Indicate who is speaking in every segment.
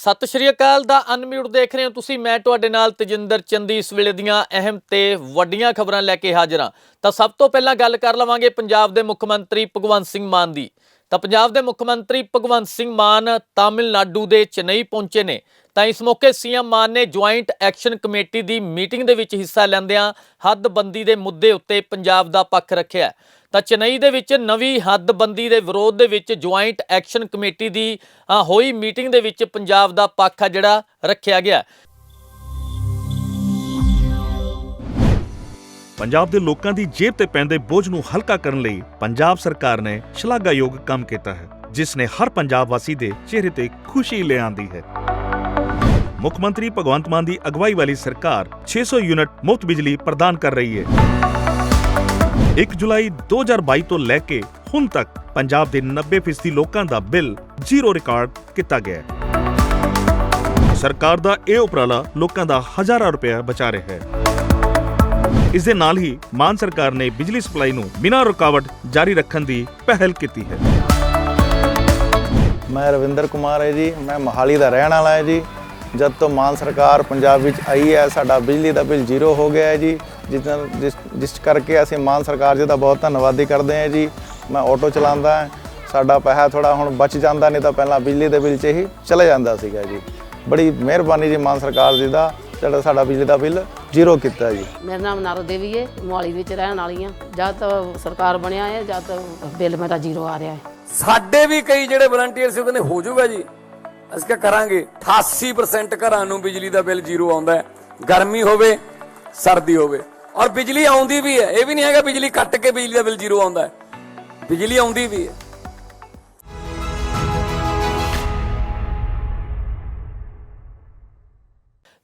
Speaker 1: ਸਤਿ ਸ਼੍ਰੀ ਅਕਾਲ ਦਾ ਅਨਮਿਊਟ ਦੇਖ ਰਹੇ ਹੋ ਤੁਸੀਂ, ਮੈਂ ਤੁਹਾਡੇ ਨਾਲ ਤਜਿੰਦਰ ਚੰਦੀ। ਇਸ ਵੇਲੇ ਦੀਆਂ ਅਹਿਮ ਤੇ ਵੱਡੀਆਂ ਖਬਰਾਂ ਲੈ ਕੇ ਹਾਜ਼ਰ ਹਾਂ। ਤਾਂ ਸਭ ਤੋਂ ਪਹਿਲਾਂ ਗੱਲ ਕਰ ਲਵਾਂਗੇ ਪੰਜਾਬ ਦੇ ਮੁੱਖ ਮੰਤਰੀ ਭਗਵੰਤ ਸਿੰਘ ਮਾਨ ਦੀ। ਤਾਂ ਪੰਜਾਬ ਦੇ ਮੁੱਖ ਮੰਤਰੀ ਭਗਵੰਤ ਸਿੰਘ ਮਾਨ ਤਾਮਿਲਨਾਡੂ ਦੇ ਚੇਨਈ ਪਹੁੰਚੇ ਨੇ। ਤਾਂ ਇਸ ਮੌਕੇ ਸੀਐਮ ਮਾਨ ਨੇ ਜੁਆਇੰਟ ਐਕਸ਼ਨ ਕਮੇਟੀ ਦੀ ਮੀਟਿੰਗ ਦੇ ਵਿੱਚ ਹਿੱਸਾ ਲੈਂਦਿਆਂ ਹੱਦਬੰਦੀ ਦੇ ਮੁੱਦੇ ਉੱਤੇ ਪੰਜਾਬ ਦਾ ਪੱਖ ਰੱਖਿਆ। ਤਾਂ ਚੇਨਈ ਦੇ ਵਿੱਚ ਨਵੀਂ ਹੱਦਬੰਦੀ ਦੇ ਵਿਰੋਧ ਦੇ ਵਿੱਚ ਜੁਆਇੰਟ ਐਕਸ਼ਨ ਕਮੇਟੀ ਦੀ ਹੋਈ ਮੀਟਿੰਗ ਦੇ ਵਿੱਚ ਪੰਜਾਬ ਦਾ ਪੱਖ ਆ ਜਿਹੜਾ ਰੱਖਿਆ ਗਿਆ।
Speaker 2: ਪੰਜਾਬ ਦੇ ਲੋਕਾਂ ਦੀ ਜੇਬ ਤੇ ਪੈਂਦੇ ਬੋਝ ਨੂੰ ਹਲਕਾ ਕਰਨ ਲਈ ਪੰਜਾਬ ਸਰਕਾਰ ਨੇ ਸ਼ਲਾਘਾਯੋਗ ਕੰਮ ਕੀਤਾ ਹੈ, ਜਿਸ ਨੇ ਹਰ ਪੰਜਾਬ ਵਾਸੀ ਦੇ ਚਿਹਰੇ ਤੇ ਖੁਸ਼ੀ ਲਿਆਂਦੀ ਹੈ। ਮੁੱਖ ਮੰਤਰੀ ਭਗਵੰਤ ਮਾਨ ਦੀ ਅਗਵਾਈ ਵਾਲੀ ਸਰਕਾਰ 600 ਯੂਨਿਟ ਮੁਫਤ ਬਿਜਲੀ ਪ੍ਰਦਾਨ ਕਰ ਰਹੀ ਹੈ। 1 ਜੁਲਾਈ 2022 ਤੋਂ ਲੈ ਕੇ ਹੁਣ ਤੱਕ ਪੰਜਾਬ ਦੇ 90% ਲੋਕਾਂ ਦਾ ਬਿੱਲ ਜ਼ੀਰੋ ਰਿਕਾਰਡ ਕੀਤਾ ਗਿਆ ਹੈ। ਸਰਕਾਰ ਦਾ ਇਹ ਉਪਰਾਲਾ ਲੋਕਾਂ ਦਾ ਹਜ਼ਾਰਾਂ ਰੁਪਏ ਬਚਾ ਰਿਹਾ ਹੈ। ਇਸ ਦੇ ਨਾਲ ਹੀ ਮਾਨ ਸਰਕਾਰ ਨੇ ਬਿਜਲੀ ਸਪਲਾਈ ਨੂੰ ਬਿਨਾਂ ਰੁਕਾਵਟ ਜਾਰੀ ਰੱਖਣ ਦੀ ਪਹਿਲ ਕੀਤੀ ਹੈ।
Speaker 3: ਮੈਂ ਰਵਿੰਦਰ ਕੁਮਾਰ ਹੈ ਜੀ, ਮੈਂ ਮੋਹਾਲੀ ਦਾ ਰਹਿਣ ਵਾਲਾ ਹੈ ਜੀ। ਜਦ ਤੋਂ ਮਾਨ ਸਰਕਾਰ ਪੰਜਾਬ ਵਿੱਚ ਆਈ ਹੈ ਸਾਡਾ ਬਿਜਲੀ ਦਾ ਬਿੱਲ ਜ਼ੀਰੋ ਹੋ ਗਿਆ ਹੈ ਜੀ। ਜਿਸ ਨਾਲ- ਜਿਸ ਜਿਸ ਕਰਕੇ ਅਸੀਂ ਮਾਨ ਸਰਕਾਰ ਜੀ ਦਾ ਬਹੁਤ ਧੰਨਵਾਦੀ ਕਰਦੇ ਹਾਂ ਜੀ। ਮੈਂ ਆਟੋ ਚਲਾਉਂਦਾ ਹਾਂ ਸਾਡਾ ਪੈਸਾ ਥੋੜਾ ਹੁਣ ਬਚ ਜਾਂਦਾ ਨਹੀਂ ਤਾਂ ਪਹਿਲਾਂ ਬਿਜਲੀ ਦੇ ਬਿੱਲ 'ਚ ਹੀ ਚਲੇ ਜਾਂਦਾ ਸੀਗਾ ਜੀ। ਬੜੀ ਮਿਹਰਬਾਨੀ ਜੀ ਮਾਨ ਸਰਕਾਰ ਜੀ ਦਾ ਜਿਹੜਾ ਸਾਡਾ ਬਿਜਲੀ ਦਾ ਬਿੱਲ ਜ਼ੀਰੋ ਕੀਤਾ ਜੀ।
Speaker 4: ਮੇਰਾ ਨਾਮ ਨਾਰੋ ਦੇਵੀ ਹੈ ਮੋਹਾਲੀ ਵਿੱਚ ਰਹਿਣ ਵਾਲੀ ਹਾਂ। ਜਦ ਤੋਂ ਸਰਕਾਰ ਬਣਿਆ ਹੈ ਜਦ ਤੋਂ ਬਿੱਲ ਮੇਰਾ ਜ਼ੀਰੋ ਆ ਰਿਹਾ ਹੈ।
Speaker 5: ਸਾਡੇ ਵੀ ਕਈ ਜਿਹੜੇ ਵਲੰਟੀਅਰ ਸੀ ਉਹਨੇ ਹੋ ਜਾਊਗਾ ਜੀ। ਅਸੀਂ ਕਿਆ ਕਰਾਂਗੇ? 88% ਘਰਾਂ ਨੂੰ ਬਿਜਲੀ ਦਾ ਬਿੱਲ ਜ਼ੀਰੋ ਆਉਂਦਾ ਹੈ। ਗਰਮੀ ਹੋਵੇ, ਸਰਦੀ ਹੋਵੇ। ਔਰ ਬਿਜਲੀ ਆਉਂਦੀ ਵੀ ਹੈ। ਇਹ ਵੀ ਨਹੀਂ ਹੈਗਾ ਬਿਜਲੀ ਕੱਟ ਕੇ ਬਿਜਲੀ ਦਾ ਬਿੱਲ ਜ਼ੀਰੋ ਆਉਂਦਾ ਹੈ। ਬਿਜਲੀ ਆਉਂਦੀ ਵੀ ਹੈ।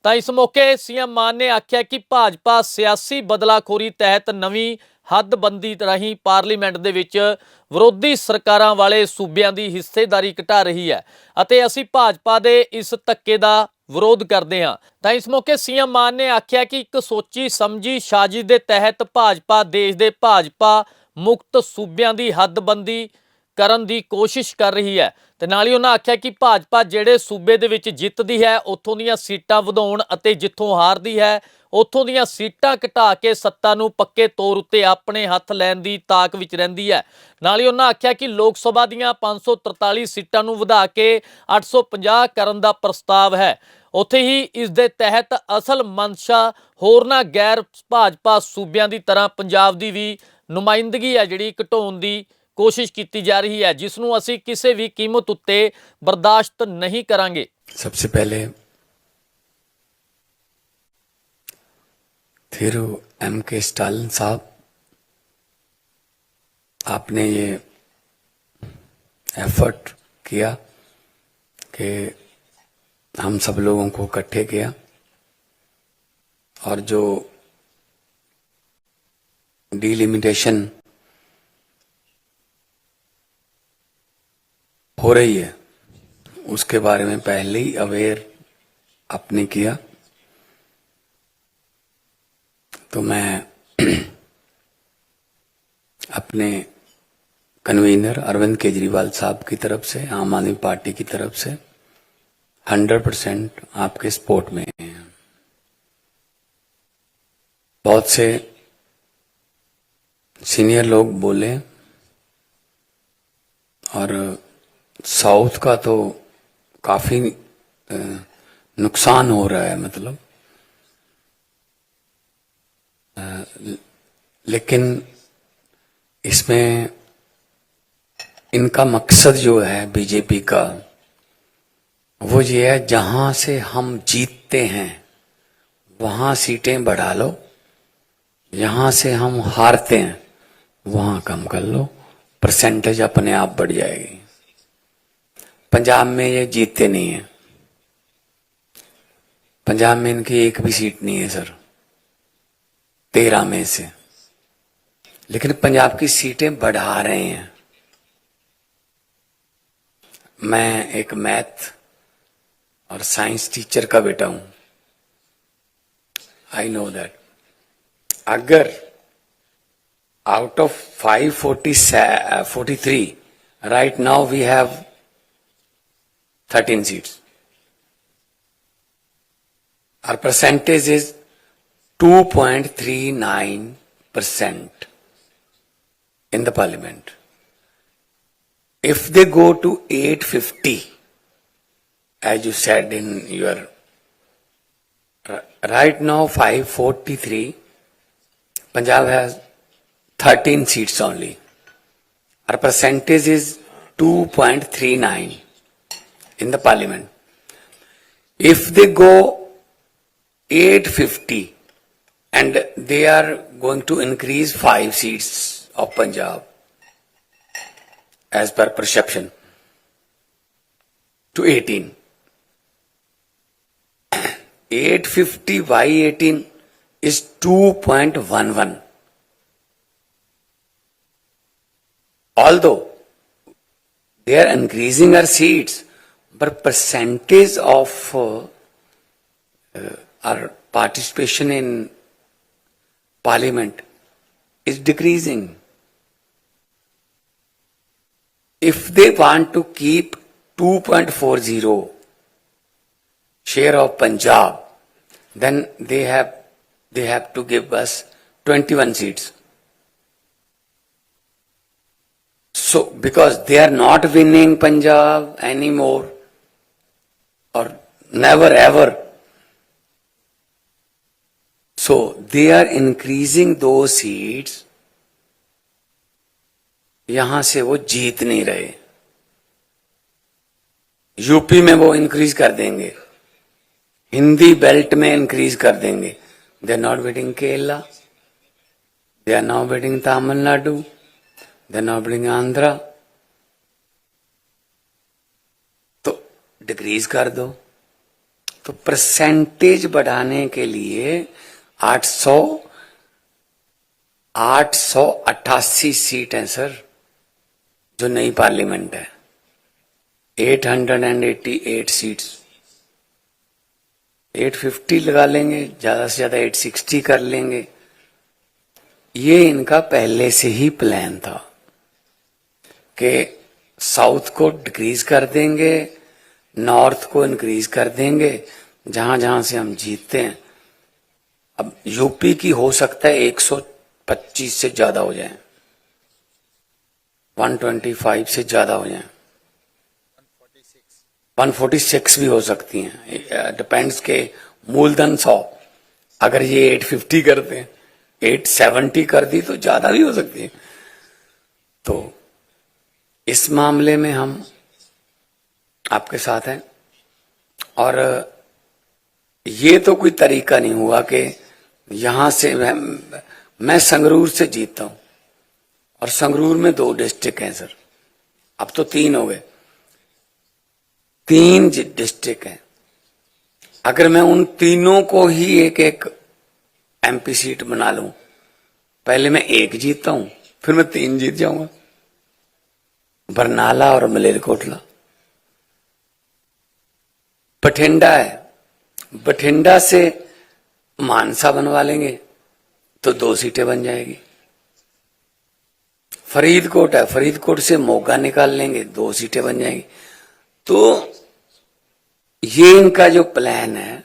Speaker 1: ਤਾਂ ਇਸ ਮੌਕੇ ਸੀਐਮ ਮਾਨ ਨੇ ਆਖਿਆ ਕਿ ਭਾਜਪਾ ਸਿਆਸੀ ਬਦਲਾਖੋਰੀ ਤਹਿਤ ਨਵੀਂ ਹੱਦਬੰਦੀ ਰਾਹੀਂ ਪਾਰਲੀਮੈਂਟ ਦੇ ਵਿੱਚ ਵਿਰੋਧੀ ਸਰਕਾਰਾਂ ਵਾਲੇ ਸੂਬਿਆਂ ਦੀ ਹਿੱਸੇਦਾਰੀ ਘਟਾ ਰਹੀ ਹੈ ਅਤੇ ਅਸੀਂ ਭਾਜਪਾ ਦੇ ਇਸ ਧੱਕੇ ਦਾ ਵਿਰੋਧ ਕਰਦੇ ਹਾਂ। ਤਾਂ ਇਸ ਮੌਕੇ ਸੀਐਮ ਮਾਨ ਨੇ ਆਖਿਆ ਕਿ ਇੱਕ ਸੋਚੀ ਸਮਝੀ ਸਾਜ਼ਿਸ਼ ਦੇ ਤਹਿਤ ਭਾਜਪਾ ਦੇਸ਼ ਦੇ ਭਾਜਪਾ ਮੁਕਤ ਸੂਬਿਆਂ ਦੀ ਹੱਦਬੰਦੀ ਕਰਨ ਦੀ ਕੋਸ਼ਿਸ਼ ਕਰ ਰਹੀ ਹੈ। ਤੇ ਨਾਲ ਹੀ ਉਹਨਾਂ ਆਖਿਆ ਕਿ ਭਾਜਪਾ ਜਿਹੜੇ ਸੂਬੇ ਦੇ ਵਿੱਚ ਜਿੱਤਦੀ ਹੈ, ਉੱਥੋਂ ਦੀਆਂ ਸੀਟਾਂ ਵਧਾਉਣ ਅਤੇ ਜਿੱਥੋਂ ਹਾਰਦੀ ਹੈ, ਉੱਥੋਂ ਦੀਆਂ ਸੀਟਾਂ ਘਟਾ ਕੇ ਸੱਤਾ ਨੂੰ ਪੱਕੇ ਤੌਰ ਉੱਤੇ ਆਪਣੇ ਹੱਥ ਲੈਣ ਦੀ ਤਾਕ ਵਿੱਚ ਰਹਿੰਦੀ ਹੈ। ਨਾਲ ਹੀ ਉਹਨਾਂ ਆਖਿਆ ਕਿ ਲੋਕ ਸਭਾ ਦੀਆਂ 543 ਸੀਟਾਂ ਨੂੰ ਵਧਾ ਕੇ 850 ਕਰਨ ਦਾ ਪ੍ਰਸਤਾਵ ਹੈ। ਉੱਥੇ ਹੀ ਇਸ ਦੇ ਤਹਿਤ ਅਸਲ ਮਨਸ਼ਾ ਹੋਰਨਾਂ ਗੈਰ ਭਾਜਪਾ ਸੂਬਿਆਂ ਦੀ ਤਰ੍ਹਾਂ ਪੰਜਾਬ ਦੀ ਵੀ ਨੁਮਾਇੰਦਗੀ ਹੈ, ਜਿਹੜੀ ਘਟਾਉਣ ਦੀ ਕੋਸ਼ਿਸ਼ ਕੀਤੀ ਜਾ ਰਹੀ ਹੈ ਜਿਸ ਨੂੰ ਅਸੀਂ ਕਿਸੇ ਵੀ ਕੀਮਤ ਉੱਤੇ ਬਰਦਾਸ਼ਤ ਨਹੀਂ ਕਰਾਂਗੇ
Speaker 6: सबसे पहले फिर एम के स्टालिन साहब आपने ये एफर्ट किया कि हम सब लोगों को इकट्ठे किया और जो डिलिमिटेशन हो रही है। उसके बारे में पहले ही अवेयर आपने किया। तो मैं अपने कन्वीनर अरविंद केजरीवाल साहब की तरफ़ से, आम आदमी पार्टी की तरफ़ से 100 परसेंट आपके सपोर्ट में हैं। बहुत से सीनियर लोग बोले और साउथ का तो काफ़ी नुकसान हो रहा है मतलब। लेकिन इसमें इनका मकसद जो है बीजेपी का, वो ये है जहाँ से हम जीतते हैं, वहाँ सीटें बढ़ा लो यहाँ से हम हारते हैं, वहाँ कम कर लो, परसेंटेज अपने आप बढ़ जाएगी। पंजाब में ये जीतते नहीं है। पंजाब में इनकी एक भी सीट नहीं है, सर। तेरह में से। लेकिन पंजाब की सीटें बढ़ा रहे हैं। मैं एक मैथ और साइंस टीचर का बेटा हूँ। आई नो दैट अगर out of 543 right now we have 13 seats our percentage is 2.39% in the parliament. If they go to 850, as you said in your uh, right now 543, Punjab has 13 seats only. Our percentage is 2.39 in the parliament. If they go 850 and they are going to increase 5 seats of Punjab as per perception to 18. 850 by 18 is 2.11. Although they are increasing our seats, but percentage of uh, uh, our participation in parliament is decreasing. If they want to keep 2.40 share of Punjab, then they have they have to give us 21 seats. So, because they are not winning Punjab anymore, or never ever, so they are increasing those seats. यहाँ से वो जीत नहीं रहे। UP में वो increase कर देंगे। Hindi belt में इंक्रीज कर देंगे। They are not bidding Kerala they are not bidding Tamil Nadu they are not bidding Andhra तो डिक्रीज कर दो। तो परसेंटेज बढ़ाने के लिए 800 888 सीट है सर जो नई पार्लियामेंट है। 888 सीट्स 850 लगा लेंगे, ज़्यादा से ज़्यादा 860 कर लेंगे। ये इनका पहले से ही प्लान था कि साउथ को डिक्रीज कर देंगे नॉर्थ को इंक्रीज कर देंगे, जहाँ जहाँ से हम जीतते हैं। अब यूपी की हो सकता है 125 से ज़्यादा हो जाए 125 से ज़्यादा हो जाए। 146 भी हो सकती हैं। डिपेंड्स के मूलधन 100 अगर ये 850 करते हैं 870 कर दी तो ज़्यादा भी हो सकती है। तो इस मामले में हम आपके साथ हैं। और ये तो कोई तरीका नहीं हुआ कि यहाँ से मैं, मैं संगरूर से जीतता हूँ। और संगरूर में दो डिस्ट्रिक्ट हैं सर। अब तो तीन हो गए। तीन डिस्ट्रिक्ट हैं। अगर मैं उन तीनों को ही एक एक एमपी सीट बना लूँ पहले मैं एक जीतता हूँ फिर मैं तीन जीत जाऊँगा। बरनाला और मलेरकोटला। बठिंडा है। बठिंडा से मानसा बनवा लेंगे तो दो सीटें बन जाएगी। फरीदकोट है, फरीदकोट से मोगा निकाल लेंगे, दो सीटें बन जाएँगी। तो ये इनका जो प्लान है,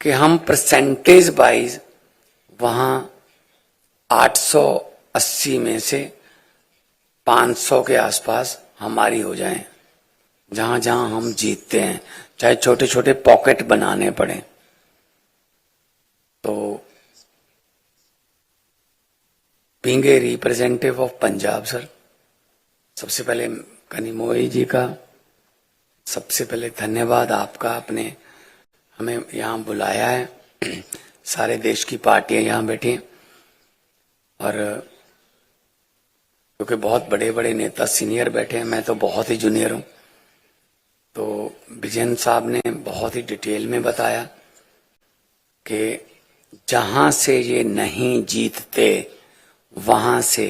Speaker 6: कि हम परसेंटेज वाइज वहाँ 880 में से 500 के आसपास हमारी हो जाए। जहाँ जहाँ हम जीतते हैं चाहे छोटे छोटे पॉकेट बनाने पड़े तो being a representative of Punjab sir सबसे पहले कनिमोई जी का, सबसे पहले धन्यवाद आपका, आपने हमें यहाँ बुलाया है। सारे देश की पार्टियाँ यहाँ बैठी और क्योंकि बहुत बड़े बड़े नेता सीनियर बैठे हैं, मैं तो बहुत ही जूनियर हूँ। तो विजयन साहब ने बहुत ही डिटेल में बताया कि जहाँ से ये नहीं जीतते, वहाँ से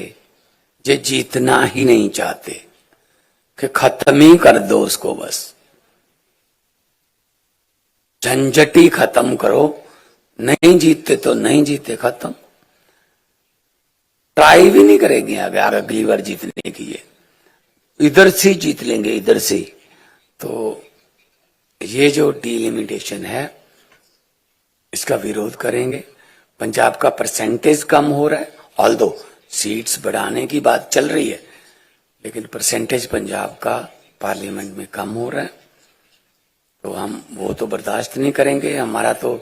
Speaker 6: ये जीतना ही नहीं चाहते, कि खत्म ही कर दो उसको बस। झंझटी खत्म करो, नहीं जीतते तो नहीं जीते, खत्म। ट्राई भी नहीं करेंगे आगे अगली बार जीतने की ये इधर से जीत लेंगे, इधर से तो ये जो डिलिमिटेशन है, इसका विरोध करेंगे। पंजाब का परसेंटेज कम हो रहा है ऑल दो सीट्स बढ़ाने की बात चल रही है, लेकिन परसेंटेज पंजाब का पार्लियामेंट में कम हो रहा है। तो हम वो तो बर्दाश्त नहीं करेंगे। हमारा तो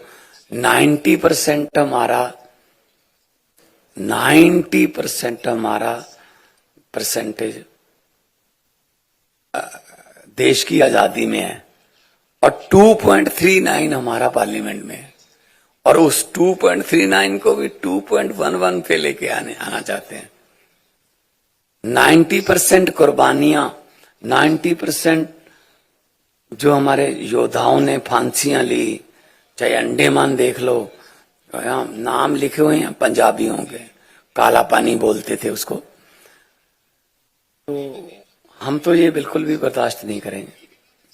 Speaker 6: 90 परसेंट हमारा 90 परसेंट हमारा परसेंटेज देश की आज़ादी में है और 2.39 हमारा पार्लियामेंट में है। और उस 2.39 को भी 2.11 पे लेके आने, आना चाहते हैं। 90 परसेंट कुर्बानियाँ 90 परसेंट जो हमारे योद्धाओं ने फांसियाँ ली, चाहे अंडेमान देख लो नाम लिखे हुए हैं पंजाबियों के, काला पानी बोलते थे उसको। तो हम तो ये बिल्कुल भी बर्दाश्त नहीं करेंगे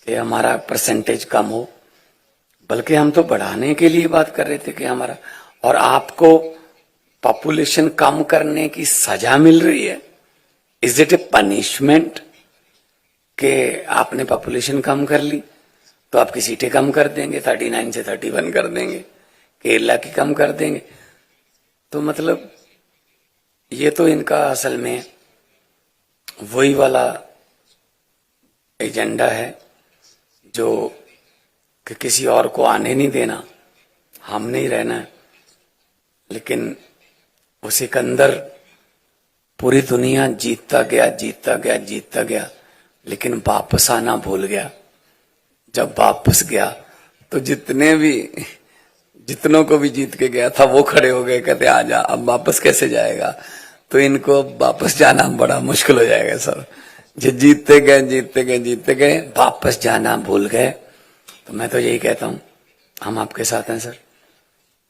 Speaker 6: कि हमारा परसेंटेज कम हो, बल्कि हम तो बढ़ाने के लिए बात कर रहे थे कि हमारा, और आपको पॉपुलेशन कम करने की सजा मिल रही है। इज़ इट ए पनिशमेंट कि आपने पॉपुलेशन कम कर ली? तो आपकी सीटें कम कर देंगे थर्टी नाइन से थर्टी वन कर देंगे केरला की कम कर देंगे। तो मतलब ये तो इनका असल में वही वाला एजेंडा है जो कि किसी और को आने नहीं देना, हम नहीं रहना है। लेकिन वो सिकंदर पूरी दुनिया जीतता गया जीतता गया जीतता गया, लेकिन वापस आना भूल गया। जब वापस गया तो जितने भी, जितनों को भी जीत के गया था, वो खड़े हो गए, कहते, आ जा, अब वापस कैसे जाएगा? तो इनको वापस जाना बड़ा मुश्किल हो जाएगा, सर। जो जीतते गए जीतते गए जीतते गए, वापस जाना भूल गए। तो मैं तो यही कहता हूँ, हम आपके साथ हैं, सर।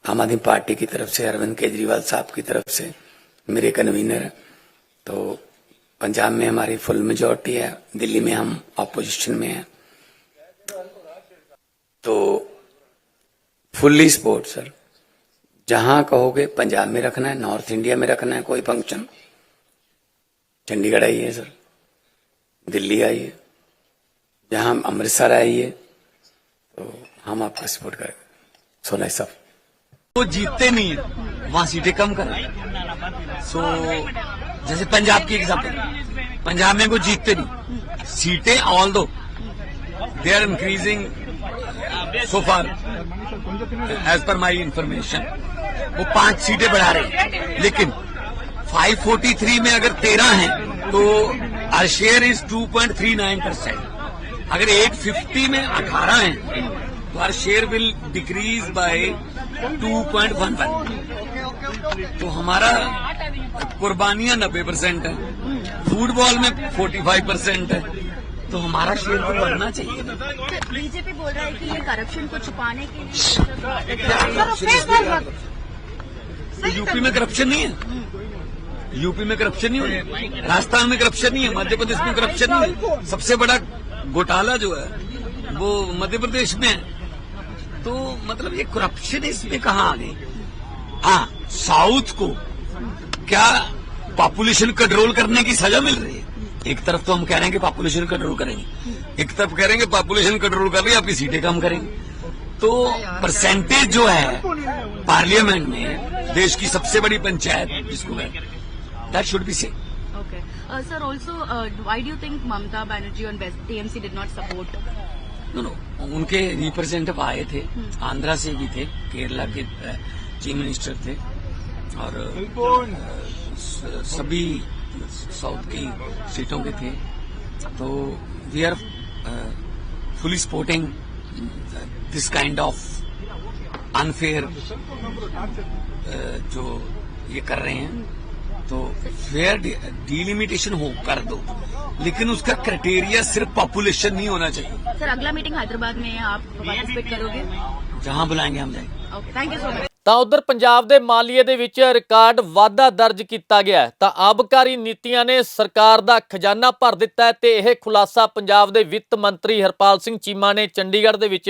Speaker 6: आम आदमी पार्टी की तरफ़ से, अरविंद केजरीवाल साहब की तरफ़ से, मेरे कन्वीनर हैं। तो पंजाब में हमारी फुल मेजोरिटी है, दिल्ली में हम ऑपोजिशन में हैं। तो फुल्ली सपोर्ट सर। जहाँ कहोगे, पंजाब में रखना है नॉर्थ इंडिया में रखना है, कोई फ़ंक्शन चंडीगढ़ आई है, सर। दिल्ली आइए, जहाँ अमृतसर आइए तो हम आपका सपोर्ट करेंगे सोना साहब
Speaker 7: वो जीतते नहीं है वहाँ सीटें कम करें। सो जैसे पंजाब की एग्ज़ाम्पल पंजाब में वो जीतते नहीं। सीटें ऑल दो। They are increasing so far as per my information वो पाँच सीटें बढ़ा रहे हैं। लेकिन 543 में अगर तेरह हैं तो आर शेयर इज़ 2.39 परसेंट अगर 850 में 18 हैं तो our share will decrease by 2.11 तो हमारा कुर्बानियाँ 90 परसेंट है फुटबॉल में 45 परसेंट है तो हमारा शेयर तो बढ़ना चाहिए।
Speaker 8: बीजेपी बोल रहा है कि ये करप्शन को छुपाने के
Speaker 7: तो यूपी में करप्शन नहीं है। यूपी में करप्शन नहीं है राजस्थान में करप्शन नहीं है मध्य प्रदेश में करप्शन नहीं है। सबसे बड़ा घोटाला जो है वो मध्य प्रदेश में है। तो मतलब ये करप्शन इसमें कहाँ आ गई? हाँ साउथ को क्या पॉपुलेशन कंट्रोल करने की सजा मिल रही है? एक तरफ़ तो हम कह रहे हैं कि पॉपुलेशन कंट्रोल करेंगे। एक तरफ़ कह रहे हैं कि पॉपुलेशन कंट्रोल कर रही है आपकी सीटें कम करेंगे। तो परसेंटेज जो है पार्लियामेंट में देश की सबसे बड़ी पंचायत जिसको that should be say
Speaker 8: Okay. Uh, sir, also, uh, why do you think Mamta Banerjee and TMC did not support?
Speaker 7: No no उनके रिप्रेजेंटेटिव आए थे आंध्रा से भी थे केरला के चीफ मिनिस्टर थे और सभी साउथ की सीटों के थे। तो we are fully supporting this kind of unfair जो ये कर रहे हैं। तो फेयर डिलिमिटेशन हो कर दो लेकिन उसका क्राइटेरिया सिर्फ पॉपुलेशन नहीं होना चाहिए
Speaker 8: सर अगला मीटिंग हैदराबाद में है आप पार्टिसिपेट करोगे
Speaker 7: जहां बुलाएंगे हम जाएंगे
Speaker 8: okay thank you so much
Speaker 1: ਤਾਂ ਉਧਰ ਪੰਜਾਬ ਦੇ ਮਾਲੀਏ ਦੇ ਵਿੱਚ ਰਿਕਾਰਡ ਵਾਧਾ ਦਰਜ ਕੀਤਾ ਗਿਆ ਹੈ ਤਾਂ ਆਬਕਾਰੀ ਨੀਤੀਆਂ ਨੇ ਸਰਕਾਰ ਦਾ ਖਜ਼ਾਨਾ ਭਰ ਦਿੱਤਾ ਹੈ ਤੇ ਇਹ ਖੁਲਾਸਾ ਪੰਜਾਬ ਦੇ ਵਿੱਤ ਮੰਤਰੀ ਹਰਪਾਲ ਸਿੰਘ ਚੀਮਾ ਨੇ ਚੰਡੀਗੜ੍ਹ ਦੇ ਵਿੱਚ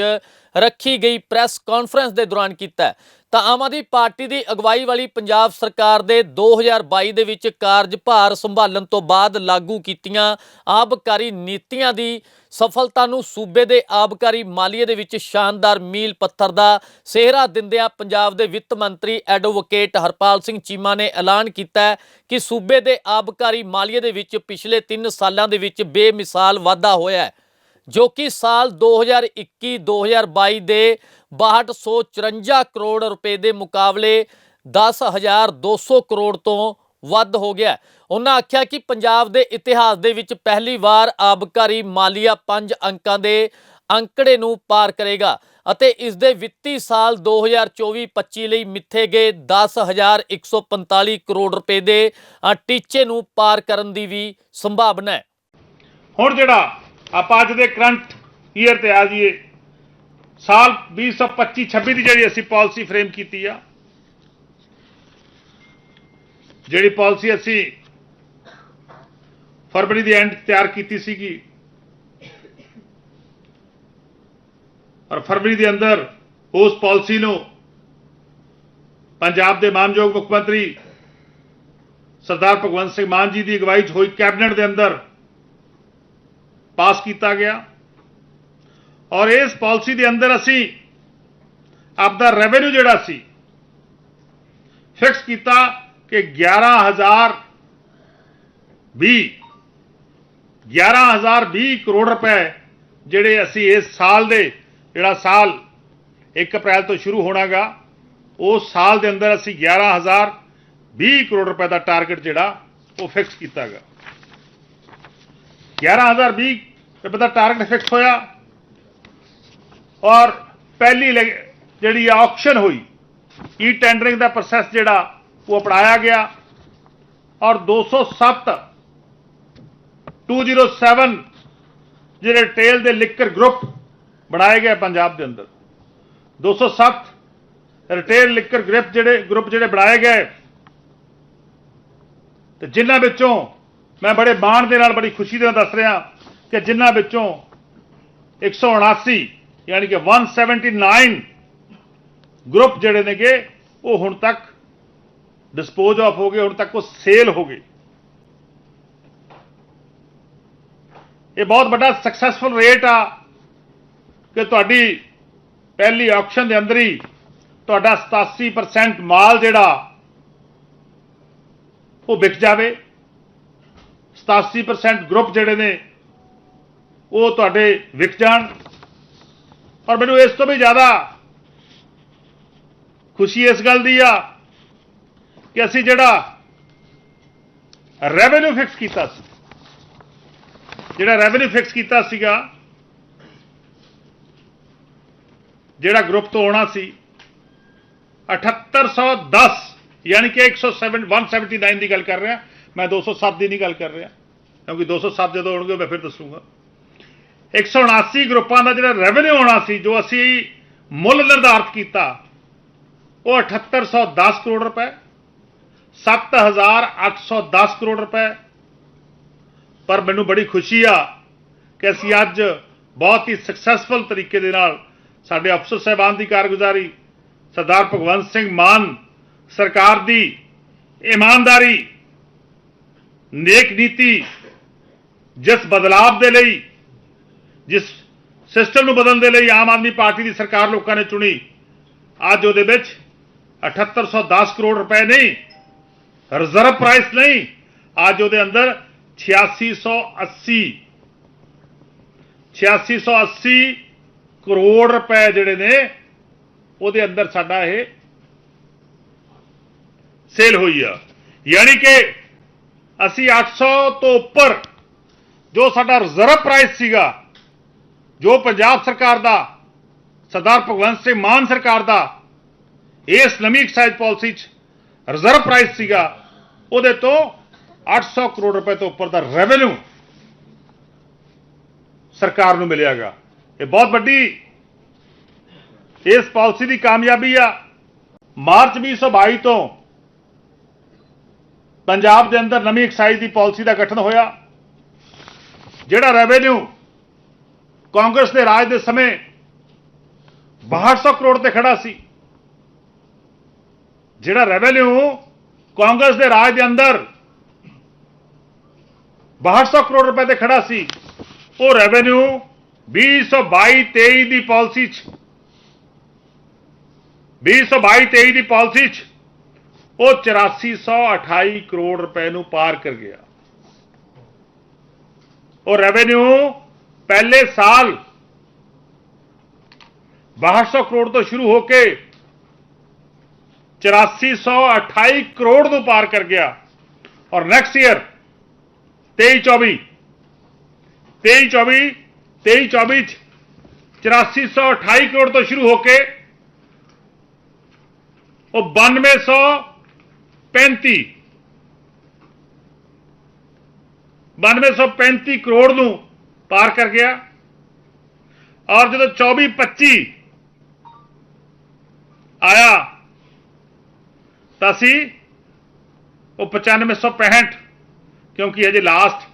Speaker 1: ਰੱਖੀ ਗਈ ਪ੍ਰੈਸ ਕਾਨਫਰੰਸ ਦੇ ਦੌਰਾਨ ਕੀਤਾ ਤਾਂ ਆਮ ਆਦਮੀ ਪਾਰਟੀ ਦੀ ਅਗਵਾਈ ਵਾਲੀ ਪੰਜਾਬ ਸਰਕਾਰ ਦੇ 2022 ਦੇ ਵਿੱਚ ਕਾਰਜਭਾਰ ਸੰਭਾਲਣ ਤੋਂ ਬਾਅਦ ਲਾਗੂ ਕੀਤੀਆਂ ਆਬਕਾਰੀ ਨੀਤੀਆਂ ਦੀ ਸਫਲਤਾ ਨੂੰ ਸੂਬੇ ਦੇ ਆਬਕਾਰੀ ਮਾਲੀਏ ਦੇ ਵਿੱਚ ਸ਼ਾਨਦਾਰ ਮੀਲ ਪੱਥਰ ਦਾ ਸਿਹਰਾ ਦਿੰਦਿਆਂ ਪੰਜਾਬ ਦੇ ਵਿੱਤ ਮੰਤਰੀ ਐਡਵੋਕੇਟ ਹਰਪਾਲ ਸਿੰਘ ਚੀਮਾ ਨੇ ਐਲਾਨ ਕੀਤਾ ਕਿ ਸੂਬੇ ਦੇ ਆਬਕਾਰੀ ਮਾਲੀਏ ਦੇ ਵਿੱਚ ਪਿਛਲੇ 3 ਸਾਲਾਂ ਦੇ ਵਿੱਚ ਬੇਮਿਸਾਲ ਵਾਧਾ ਹੋਇਆ ਹੈ। ਜੋ ਕਿ ਸਾਲ 2021-2022 ਦੇ 6254 ਕਰੋੜ ਰੁਪਏ ਦੇ ਮੁਕਾਬਲੇ 10200 ਕਰੋੜ ਤੋਂ ਵੱਧ ਹੋ ਗਿਆ। ਉਹਨਾਂ ਆਖਿਆ ਕਿ ਪੰਜਾਬ ਦੇ ਇਤਿਹਾਸ ਦੇ ਵਿੱਚ ਪਹਿਲੀ ਵਾਰ ਆਬਕਾਰੀ ਮਾਲੀਆ 5 ਅੰਕਾਂ ਦੇ ਅੰਕੜੇ ਨੂੰ ਪਾਰ ਕਰੇਗਾ ਅਤੇ ਇਸ ਦੇ ਵਿੱਤੀ ਸਾਲ 2024-25 ਲਈ ਮਿੱਥੇ ਗਏ 10145 ਕਰੋੜ ਰੁਪਏ ਦੇ ਟੀਚੇ ਨੂੰ ਪਾਰ ਕਰਨ ਦੀ ਵੀ ਸੰਭਾਵਨਾ ਹੈ।
Speaker 9: ਹੁਣ ਜਿਹੜਾ ਆਪਾਂ ਅੱਜ ਦੇ ਕਰੰਟ ਈਅਰ ਤੇ ਆ ਜਾਈਏ। ਸਾਲ 2025 26 ਦੀ ਜਿਹੜੀ ਅਸੀਂ ਪਾਲਿਸੀ ਫਰੇਮ ਕੀਤੀ ਆ, ਜਿਹੜੀ ਪਾਲਿਸੀ ਅਸੀਂ ਫਰਵਰੀ ਦੀ ਐਂਡ ਤਿਆਰ ਕੀਤੀ ਸੀਗੀ, ਔਰ ਫਰਵਰੀ ਦੇ ਅੰਦਰ ਉਸ ਪਾਲਿਸੀ ਨੂੰ ਪੰਜਾਬ ਦੇ ਮਾਨਯੋਗ ਮੁੱਖ ਮੰਤਰੀ ਸਰਦਾਰ ਭਗਵੰਤ ਸਿੰਘ ਮਾਨ ਜੀ ਦੀ ਅਗਵਾਈ 'ਚ ਹੋਈ ਕੈਬਨਿਟ ਦੇ ਅੰਦਰ ਪਾਸ ਕੀਤਾ ਗਿਆ। ਔਰ ਇਸ ਪਾਲਿਸੀ ਦੇ ਅੰਦਰ ਅਸੀਂ ਆਪਦਾ ਰੈਵਨਿਊ ਜਿਹੜਾ ਸੀ ਫਿਕਸ ਕੀਤਾ ਕਿ 11000 20 11020 ਕਰੋੜ ਰੁਪਏ ਜਿਹੜੇ ਅਸੀਂ ਇਸ ਸਾਲ ਦੇ, ਜਿਹੜਾ ਸਾਲ 1 ਅਪ੍ਰੈਲ ਤੋਂ ਸ਼ੁਰੂ ਹੋਣਾਗਾ, ਉਸ ਸਾਲ ਦੇ ਅੰਦਰ ਅਸੀਂ 11020 ਕਰੋੜ ਰੁਪਏ ਦਾ ਟਾਰਗੇਟ ਜਿਹੜਾ ਉਹ ਫਿਕਸ ਕੀਤਾਗਾ। 11020 ਰੁਪਏ ਦਾ ਟਾਰਗੇਟ ਫਿਕਸ ਹੋਇਆ। ਔਰ ਪਹਿਲੀ ਲਗ- ਜਿਹੜੀ ਆਕਸ਼ਨ ਹੋਈ ਈ ਟੈਂਡਰਿੰਗ ਦਾ ਪ੍ਰੋਸੈਸ ਜਿਹੜਾ, ਉਹ ਅਪਣਾਇਆ ਗਿਆ। ਔਰ 207 207 ਜਿਹੜੇ ਟੇਲ ਦੇ ਲਿਕਰ ਗਰੁੱਪ ਬਣਾਏ ਗਏ ਪੰਜਾਬ ਦੇ ਅੰਦਰ। 207 ਰਿਟੇਲ ਲਿਕਰ ਗਰੁੱਪ ਜਿਹੜੇ ਗਰੁੱਪ ਜਿਹੜੇ ਬਣਾਏ ਗਏ। ਤੇ ਜਿਨ੍ਹਾਂ ਵਿੱਚੋਂ ਮੈਂ ਬੜੇ ਮਾਣ ਦੇ ਨਾਲ, ਬੜੀ ਖੁਸ਼ੀ ਦੇ ਨਾਲ ਦੱਸ ਰਿਹਾ ਕਿ ਜਿਨ੍ਹਾਂ ਵਿੱਚੋਂ 179 ਯਾਨੀ ਕਿ 179 ਗਰੁੱਪ ਜਿਹੜੇ ਨੇਗੇ, ਉਹ ਹੁਣ ਤੱਕ ਡਿਸਪੋਜ਼ ਆਫ ਹੋ ਗਏ, ਹੁਣ ਤੱਕ ਉਹ ਸੇਲ ਹੋ ਗਏ। ਇਹ ਬਹੁਤ ਵੱਡਾ ਸਕਸੈਸਫੁਲ ਰੇਟ ਆ ਕਿ ਤੁਹਾਡੀ ਪਹਿਲੀ ਆਕਸ਼ਨ ਦੇ ਅੰਦਰ ਹੀ ਤੁਹਾਡਾ 87% ਮਾਲ ਜਿਹੜਾ, ਉਹ ਵਿਕ ਜਾਵੇ। 87% ਗਰੁੱਪ ਜਿਹੜੇ ਨੇ ਉਹ ਤੁਹਾਡੇ ਵਿਕ ਜਾਣ। ਔਰ ਮੈਨੂੰ ਇਸ ਤੋਂ ਵੀ ਜ਼ਿਆਦਾ ਖੁਸ਼ੀ ਇਸ ਗੱਲ ਦੀ ਆ ਕਿ ਅਸੀਂ ਜਿਹੜਾ ਰੈਵਨਿਊ ਫਿਕਸ ਕੀਤਾ ਸੀ, ਜਿਹੜਾ ਰੈਵਨਿਊ ਫਿਕਸ ਕੀਤਾ ਸੀਗਾ, ਜਿਹੜਾ ਗਰੁੱਪ ਤੋਂ ਆਉਣਾ ਸੀ 7810 ਯਾਨੀ ਕਿ 107 179 ਦੀ ਗੱਲ ਕਰ ਰਿਹਾ। ਮੈਂ 207 ਦੀ ਨਹੀਂ ਗੱਲ ਕਰ ਰਿਹਾ, ਕਿਉਂਕਿ 207 ਜਦੋਂ ਆਉਣਗੇ, ਮੈਂ ਫਿਰ ਦੱਸੂਗਾ। 179 ਗਰੁੱਪਾਂ ਦਾ ਜਿਹੜਾ ਰੈਵਨਿਊ ਆਉਣਾ ਸੀ, ਜੋ ਅਸੀਂ ਮੁੱਲ ਨਿਰਧਾਰਤ ਕੀਤਾ, ਉਹ 7810 ਕਰੋੜ ਰੁਪਏ 7810 ਕਰੋੜ ਰੁਪਏ। ਪਰ ਮੈਨੂੰ ਬੜੀ ਖੁਸ਼ੀ ਆ ਕਿ ਅਸੀਂ ਅੱਜ ਬਹੁਤ ਹੀ ਸਕਸੈਸਫੁਲ ਤਰੀਕੇ ਦੇ ਨਾਲ ਸਾਡੇ ਅਫਸਰ ਸਾਹਿਬਾਨ ਦੀ ਕਾਰਗੁਜ਼ਾਰੀ, ਸਰਦਾਰ ਭਗਵੰਤ ਸਿੰਘ ਮਾਨ ਸਰਕਾਰ ਦੀ ਇਮਾਨਦਾਰੀ, ਨੇਕ ਨੀਤੀ, ਜਿਸ ਬਦਲਾਵ ਦੇ ਲਈ ਜਿਸ ਸਿਸਟਮ ਨੂੰ ਬਦਲਣ ਦੇ ਲਈ ਆਮ ਆਦਮੀ ਪਾਰਟੀ ਦੀ ਸਰਕਾਰ ਲੋਕਾਂ ਨੇ ਚੁਣੀ, ਅੱਜ ਉਹਦੇ ਵਿੱਚ 7810 ਕਰੋੜ ਰੁਪਏ ਨਹੀਂ ਰਿਜ਼ਰਵ ਪ੍ਰਾਈਸ ਨਹੀਂ, ਅੱਜ ਉਹਦੇ ਅੰਦਰ 8680 8680 ਕਰੋੜ ਰੁਪਏ ਜਿਹੜੇ ਨੇ, ਉਹਦੇ ਅੰਦਰ ਸਾਡਾ ਇਹ ਸੇਲ ਹੋਈ ਆ। ਯਾਨੀ ਕਿ ਅਸੀਂ 800 ਤੋਂ ਉੱਪਰ ਜੋ ਸਾਡਾ ਰਿਜ਼ਰਵ ਪ੍ਰਾਈਸ ਸੀਗਾ ਜੋ ਪੰਜਾਬ ਸਰਕਾਰ ਦਾ, ਸਰਦਾਰ ਭਗਵੰਤ ਸਿੰਘ ਮਾਨ ਸਰਕਾਰ ਦਾ, ਇਸ ਨਵੀਂ ਐਕਸਾਈਜ਼ ਪਾਲਿਸੀ 'ਚ ਰਿਜ਼ਰਵ ਪ੍ਰਾਈਸ ਸੀਗਾ, ਉਹਦੇ ਤੋਂ 800 ਕਰੋੜ ਰੁਪਏ ਤੋਂ ਉੱਪਰ ਦਾ ਰੈਵਨਿਊ ਸਰਕਾਰ ਨੂੰ ਮਿਲਿਆਗਾ ਇਹ ਬਹੁਤ ਵੱਡੀ ਇਸ ਪਾਲਿਸੀ ਦੀ ਕਾਮਯਾਬੀ ਆ। ਮਾਰਚ 2022 ਤੋਂ ਪੰਜਾਬ ਦੇ ਅੰਦਰ ਨਵੀਂ ਐਕਸਾਈਜ਼ ਦੀ ਪਾਲਿਸੀ ਦਾ ਗਠਨ ਹੋਇਆ, ਜਿਹੜਾ ਰੈਵਨਿਊ ਕਾਂਗਰਸ ਦੇ ਰਾਜ ਦੇ ਸਮੇਂ 6200 ਕਰੋੜ ਤੇ ਖੜਾ ਸੀ। ਜਿਹੜਾ ਰੈਵਨਿਊ ਕਾਂਗਰਸ ਦੇ ਰਾਜ ਦੇ ਅੰਦਰ 6200 ਕਰੋੜ ਰੁਪਏ ਤੇ ਖੜਾ ਸੀ, ਉਹ ਰੈਵਨਿਊ 2022 23 ਦੀ ਪਾਲਿਸੀ 'ਚ। 2022 23 ਦੀ ਪਾਲਿਸੀ 'ਚ ਉਹ 8428 ਕਰੋੜ ਰੁਪਏ ਨੂੰ ਪਾਰ ਕਰ ਗਿਆ। ਉਹ ਰੈਵਨਿਊ ਪਹਿਲੇ ਸਾਲ 6200 ਕਰੋੜ ਤੋਂ ਸ਼ੁਰੂ ਹੋ ਕੇ 8428 ਕਰੋੜ ਨੂੰ ਪਾਰ ਕਰ ਗਿਆ। ਔਰ ਨੈਕਸਟ ਈਅਰ 23 24 23 24 23 24 ਚ 8428 ਕਰੋੜ ਤੋਂ ਸ਼ੁਰੂ ਹੋ ਕੇ ਉਹ 9235 9235 ਕਰੋੜ ਨੂੰ ਪਾਰ ਕਰ ਗਿਆ। ਔਰ ਜਦੋਂ 24 25 ਆਇਆ, ਤਾਂ ਸੀ ਉਹ 9565 ਕਿਉਂਕਿ ਅਜੇ ਲਾਸਟ